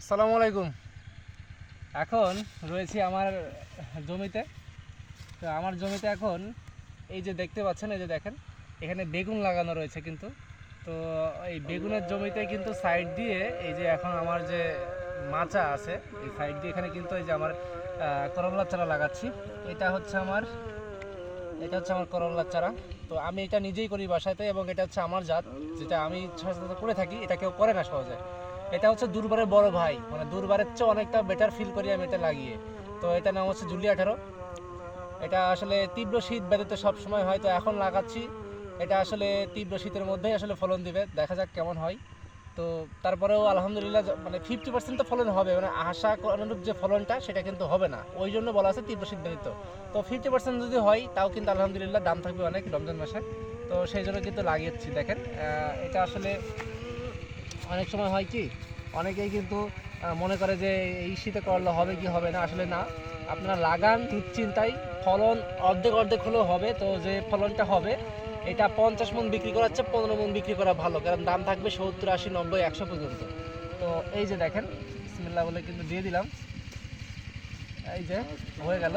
আসসালামু আলাইকুম। এখন রয়েছি আমার জমিতে। তো আমার জমিতে এখন এই যে দেখতে পাচ্ছেন, এই যে দেখেন, এখানে বেগুন লাগানো রয়েছে কিন্তু। তো এই বেগুনের জমিতে কিন্তু সাইড দিয়ে এই যে এখন আমার যে মাচা আছে, এই সাইড দিয়ে এখানে কিন্তু এই যে আমার করলার চারা লাগাচ্ছি। এটা হচ্ছে আমার এটা হচ্ছে আমার করলার চারা। তো আমি এটা নিজেই করি বাসাতে এবং এটা হচ্ছে আমার জাত, যেটা আমি করে থাকি, এটা কেউ করে না সহজে। এটা হচ্ছে দুর্বারের বড় ভাই মানে দুর্বারের চেয়ে অনেকটা বেটার ফিল করি আমি এটা লাগিয়ে। তো এটা নাম হচ্ছে জুলি আঠারো। এটা আসলে তীব্র শীত ব্যতীত সব সময় হয়, তো এখন লাগাচ্ছি। এটা আসলে তীব্র শীতের মধ্যেই আসলে ফলন দিবে, দেখা যাক কেমন হয়। তো তারপরেও আলহামদুলিল্লাহ মানে ফিফটি পার্সেন্ট তো ফলন হবে। মানে আশা অনুরূপ যে ফলনটা, সেটা কিন্তু হবে না। ওই জন্য বলা আছে তীব্র ব্যতীত তো ফিফটি পার্সেন্ট যদি হয়, তাও কিন্তু আলহামদুলিল্লাহ দাম থাকবে অনেক রমজান মাসে। তো সেই জন্য কিন্তু লাগিয়েছি, দেখেন। এটা আসলে অনেক সময় হয় কি অনেকেই কিন্তু মনে করে যে এই শীতে করলে হবে কি হবে না, আসলে না। আপনারা লাগান চিন্তায় ফলন অর্ধেক অর্ধেক হলেও হবে, তো যে ফলনটা হবে, এটা পঞ্চাশ মন বিক্রি করার চেয়ে পনেরো মন বিক্রি করা ভালো, কারণ দাম থাকবে সত্তর, আশি, নব্বই, একশো পর্যন্ত। তো এই যে দেখেন, বিসমিল্লাহ বলে কিন্তু দিয়ে দিলাম। এই যে, হয়ে গেল।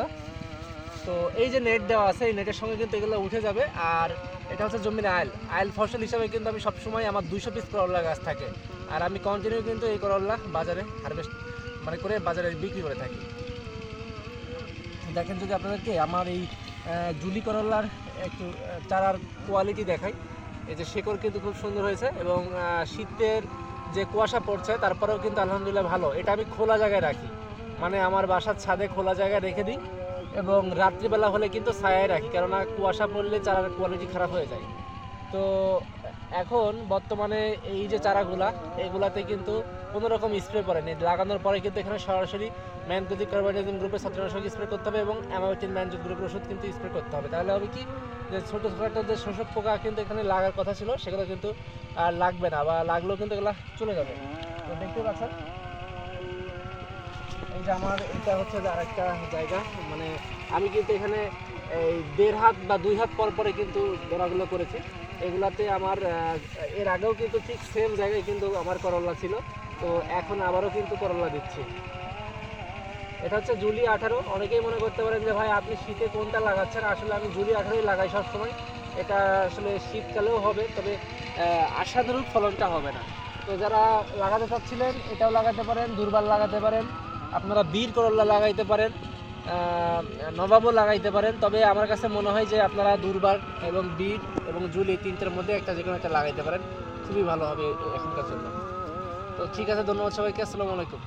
তো এই যে নেট দেওয়া আছে, এই নেটের সঙ্গে কিন্তু এগুলো উঠে যাবে। আর এটা হচ্ছে জমির আয়েল আয়েল ফসল হিসাবে কিন্তু আমি সবসময় আমার দুইশো পিস করল্লা গাছ থাকে। আর আমি কন্টিনিউ কিন্তু এই করল্লা বাজারে হারভেস্ট মানে করে বাজারে বিক্রি করে থাকি। দেখেন যদি আপনাদেরকে আমার এই জুলি করল্লার একটু চারার কোয়ালিটি দেখাই। এই যে শেকড় কিন্তু খুব সুন্দর হয়েছে এবং শীতের যে কুয়াশা পড়ছে তারপরেও কিন্তু আলহামদুলিল্লাহ ভালো। এটা আমি খোলা জায়গায় রাখি। মানে আমার বাসার ছাদে খোলা জায়গায় রেখে দিই এবং রাত্রিবেলা হলে কিন্তু ছায়ায় রাখি। কেননা কুয়াশা পড়লে চারার কোয়ালিটি খারাপ হয়ে যায়। তো এখন বর্তমানে এই যে চারাগুলা, এগুলাতে কিন্তু কোনো রকম স্প্রে করেনি লাগানোর পরে কিন্তু এখানে সরাসরি ম্যানকোজিক কার্বাইডাজিম গ্রুপের ছত্রাকনাশক স্প্রে করতে হবে এবং অ্যামাইটিন ম্যানজুক গ্রুপের ওষুধ কিন্তু স্প্রে করতে হবে। তাহলে হবে কি যে ছোটো ছোটো যে শোষক পোকা কিন্তু এখানে লাগার কথা ছিল, সেগুলো কিন্তু আর লাগবে না বা লাগলেও কিন্তু এগুলো চলে যাবে। তো দেখতে পাচ্ছেন? যে আমার, এটা হচ্ছে যে আরেকটা জায়গা। মানে আমি কিন্তু এখানে এই দেড় হাত বা দুই হাত পর পরে কিন্তু গোড়াগুলো করেছি। এগুলাতে আমার এর আগেও কিন্তু ঠিক সেম জায়গায় কিন্তু আমার করলা ছিল। তো এখন আবারও কিন্তু করলা দিচ্ছি। এটা হচ্ছে জুলি আঠারো। অনেকেই মনে করতে পারেন যে, ভাই, আপনি শীতে কোনটা লাগাচ্ছেন? আসলে আমি জুলি আঠারোই লাগাই সবসময়। এটা আসলে শীতকালেও হবে, তবে আশানুরূপ ফলনটা হবে না। তো যারা লাগাতে চাচ্ছিলেন, এটাও লাগাতে পারেন, দুর্বার লাগাতে পারেন। আপনারা বীর করল্লা লাগাইতে পারেন নবাবও লাগাইতে পারেন, তবে আমার কাছে মনে হয় যে আপনারা দুর্বার এবং বীর এবং জুলি তিনটের মধ্যে একটা যে কোনো একটা লাগাইতে পারেন। খুবই ভালো হবে এখনকার জন্য। তো ঠিক আছে, ধন্যবাদ সবাইকে, আসসালামু আলাইকুম।